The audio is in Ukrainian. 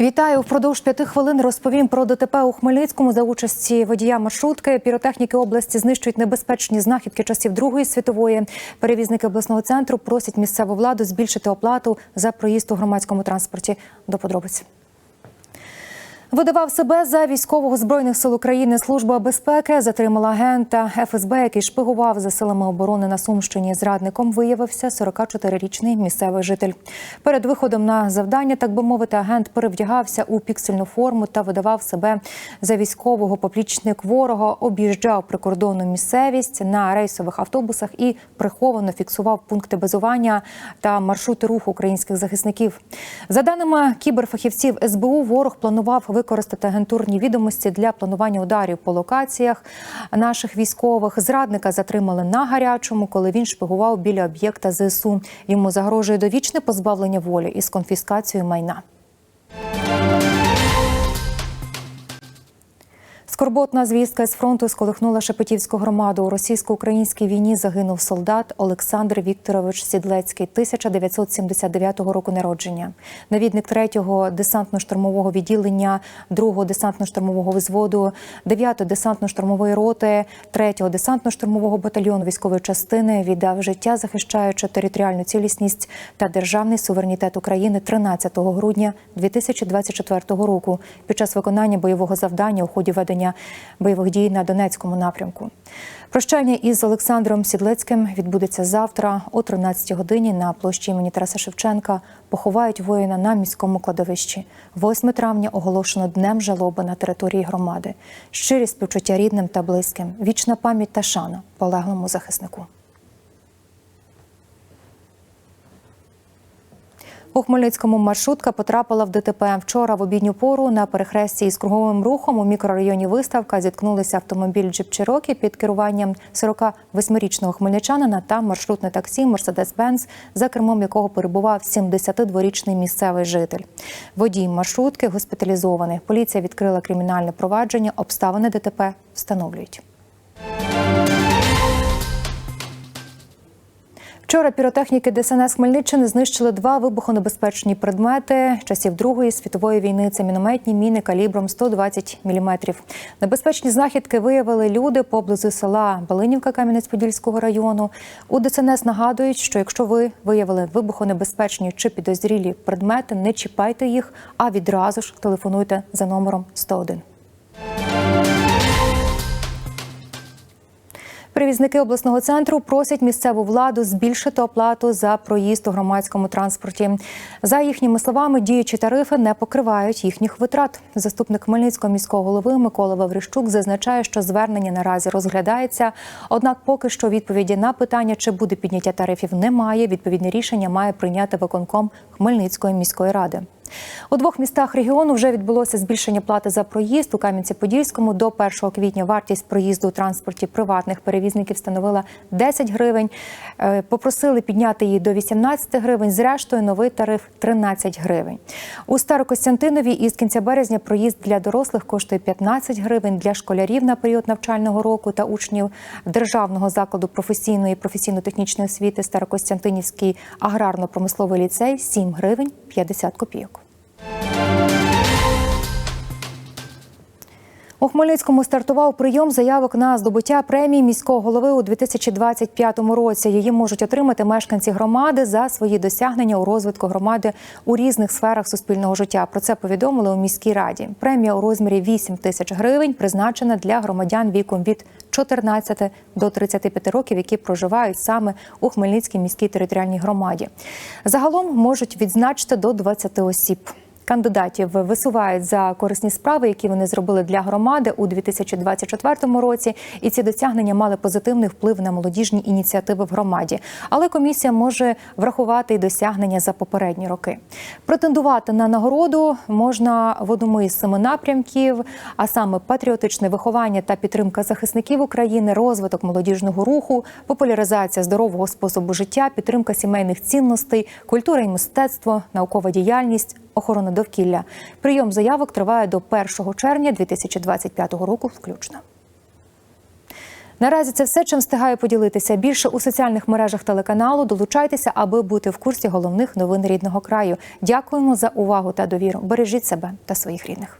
Вітаю впродовж п'яти хвилин. Розповім про ДТП у Хмельницькому за участі водія маршрутки. Піротехніки області знищують небезпечні знахідки часів Другої світової. Перевізники обласного центру просять місцеву владу збільшити оплату за проїзд у громадському транспорті. До подробиць. Видавав себе за військового збройних сил України. Служба безпеки затримала агента ФСБ, який шпигував за силами оборони на Сумщині. Зрадником виявився 44-річний місцевий житель. Перед виходом на завдання, так би мовити, агент перевдягався у піксельну форму та видавав себе за військового. Поплічник ворога об'їжджав прикордонну місцевість на рейсових автобусах і приховано фіксував пункти базування та маршрути руху українських захисників. За даними кіберфахівців СБУ, ворог планував використати агентурні відомості для планування ударів по локаціях наших військових. Зрадника затримали на гарячому, коли він шпигував біля об'єкта ЗСУ. Йому загрожує довічне позбавлення волі із конфіскацією майна. Скорботна звістка з фронту сколихнула Шепетівську громаду. У російсько-українській війні загинув солдат Олександр Вікторович Сідлецький, 1979 року народження. Навідник 3-го десантно-штурмового відділення, 2-го десантно-штурмового взводу, 9-ї десантно-штурмової роти, 3-го десантно-штурмового батальйону військової частини віддав життя, захищаючи територіальну цілісність та державний суверенітет України 13 грудня 2024 року під час виконання бойового завдання у ході ведення бойових дій на Донецькому напрямку. Прощання із Олександром Сідлецьким відбудеться завтра о 13 годині на площі імені Тараса Шевченка. Поховають воїна на міському кладовищі. 8 травня оголошено днем жалоби на території громади. Щирі співчуття рідним та близьким. Вічна пам'ять та шана полеглому захиснику. У Хмельницькому маршрутка потрапила в ДТП. Вчора в обідню пору на перехресті із круговим рухом у мікрорайоні Виставка зіткнулися автомобіль Джип Чирокі під керуванням 48-річного хмельничанина та маршрутне таксі Мерседес-Бенц, за кермом якого перебував 72-річний місцевий житель. Водій маршрутки госпіталізований. Поліція відкрила кримінальне провадження. Обставини ДТП встановлюють. Вчора піротехніки ДСНС Хмельниччини знищили два вибухонебезпечні предмети часів Другої світової війни. Це мінометні міни калібром 120 мм. Небезпечні знахідки виявили люди поблизу села Балинівка Кам'янець-Подільського району. У ДСНС нагадують, що якщо ви виявили вибухонебезпечні чи підозрілі предмети, не чіпайте їх, а відразу ж телефонуйте за номером 101. Перевізники обласного центру просять місцеву владу збільшити оплату за проїзд у громадському транспорті. За їхніми словами, діючі тарифи не покривають їхніх витрат. Заступник Хмельницького міського голови Микола Ваврищук зазначає, що звернення наразі розглядається. Однак, поки що відповіді на питання, чи буде підняття тарифів, немає. Відповідне рішення має прийняти виконком Хмельницької міської ради. У двох містах регіону вже відбулося збільшення плати за проїзд у Кам'янці-Подільському. До 1 квітня вартість проїзду у транспорті приватних перевізників становила 10 гривень. Е, Попросили підняти її до 18 гривень. Зрештою, новий тариф 13 гривень. У Старокостянтинові із кінця березня проїзд для дорослих коштує 15 гривень для школярів на період навчального року та учнів державного закладу професійної і професійно-технічної освіти Старокостянтинівський аграрно-промисловий ліцей 7 гривень 50 копійок. У Хмельницькому стартував прийом заявок на здобуття премії міського голови у 2025 році. Її можуть отримати мешканці громади за свої досягнення у розвитку громади у різних сферах суспільного життя. Про це повідомили у міській раді. Премія у розмірі 8 тисяч гривень призначена для громадян віком від 14 до 35 років, які проживають саме у Хмельницькій міській територіальній громаді. Загалом можуть відзначити до 20 осіб. Кандидатів висувають за корисні справи, які вони зробили для громади у 2024 році, і ці досягнення мали позитивний вплив на молодіжні ініціативи в громаді. Але комісія може врахувати й досягнення за попередні роки. Претендувати на нагороду можна в одному із семи напрямків, а саме патріотичне виховання та підтримка захисників України, розвиток молодіжного руху, популяризація здорового способу життя, підтримка сімейних цінностей, культура і мистецтво, наукова діяльність охорони довкілля. Прийом заявок триває до 1 червня 2025 року включно. Наразі це все, чим встигаю поділитися. Більше у соціальних мережах телеканалу. Долучайтеся, аби бути в курсі головних новин рідного краю. Дякуємо за увагу та довіру. Бережіть себе та своїх рідних.